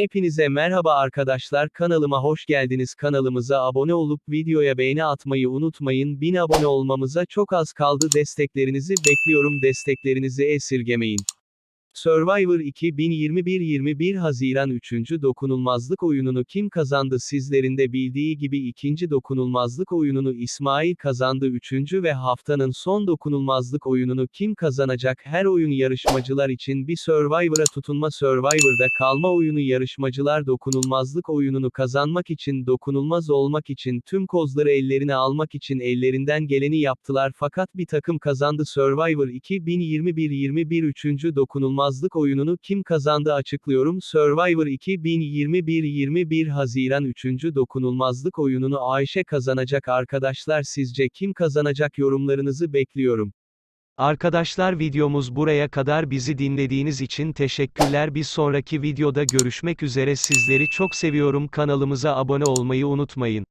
Hepinize merhaba arkadaşlar kanalıma hoş geldiniz. Kanalımıza abone olup videoya beğeni atmayı unutmayın. 1000 abone olmamıza çok az kaldı. Desteklerinizi bekliyorum. Desteklerinizi esirgemeyin. Survivor 2021 21 Haziran 3. dokunulmazlık oyununu kim kazandı sizlerin de bildiği gibi ikinci dokunulmazlık oyununu İsmail kazandı 3. ve haftanın son dokunulmazlık oyununu kim kazanacak her oyun yarışmacılar için bir Survivor'a tutunma Survivor'da kalma oyunu yarışmacılar dokunulmazlık oyununu kazanmak için dokunulmaz olmak için tüm kozları ellerine almak için ellerinden geleni yaptılar fakat bir takım kazandı Survivor 2021 21 3. dokunulmazlık oyununu kim kazandı açıklıyorum Survivor 2021 21 Haziran 3. dokunulmazlık oyununu Ayşe kazanacak arkadaşlar sizce kim kazanacak yorumlarınızı bekliyorum. Arkadaşlar videomuz buraya kadar bizi dinlediğiniz için teşekkürler. Bir sonraki videoda görüşmek üzere sizleri çok seviyorum kanalımıza abone olmayı unutmayın.